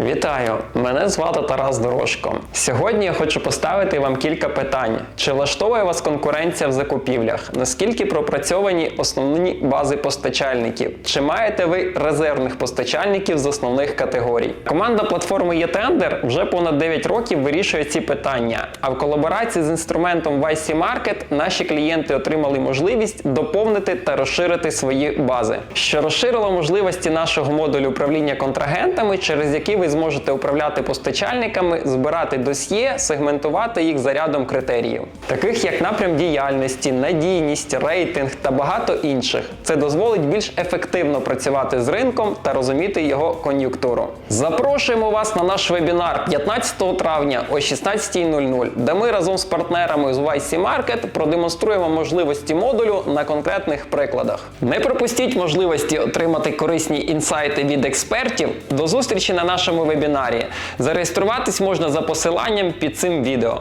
Вітаю! Мене звати Тарас Дорожко. Сьогодні я хочу поставити вам кілька питань. Чи влаштовує вас конкуренція в закупівлях? Наскільки пропрацьовані основні бази постачальників? Чи маєте ви резервних постачальників з основних категорій? Команда платформи «Єтендер» вже понад 9 років вирішує ці питання. А в колаборації з інструментом YC Market наші клієнти отримали можливість доповнити та розширити свої бази, що розширило можливості нашого модулю управління контрагентами, через який ви зможете управляти постачальниками, збирати досьє, сегментувати їх за рядом критеріїв, таких як напрям діяльності, надійність, рейтинг та багато інших. Це дозволить більш ефективно працювати з ринком та розуміти його кон'юнктуру. Запрошуємо вас на наш вебінар 15 травня о 16.00, де ми разом з партнерами з YC Market продемонструємо можливості модулю на конкретних прикладах. Не пропустіть можливості отримати корисні інсайти від експертів. До зустрічі на нашому вебінарі. Зареєструватись можна за посиланням під цим відео.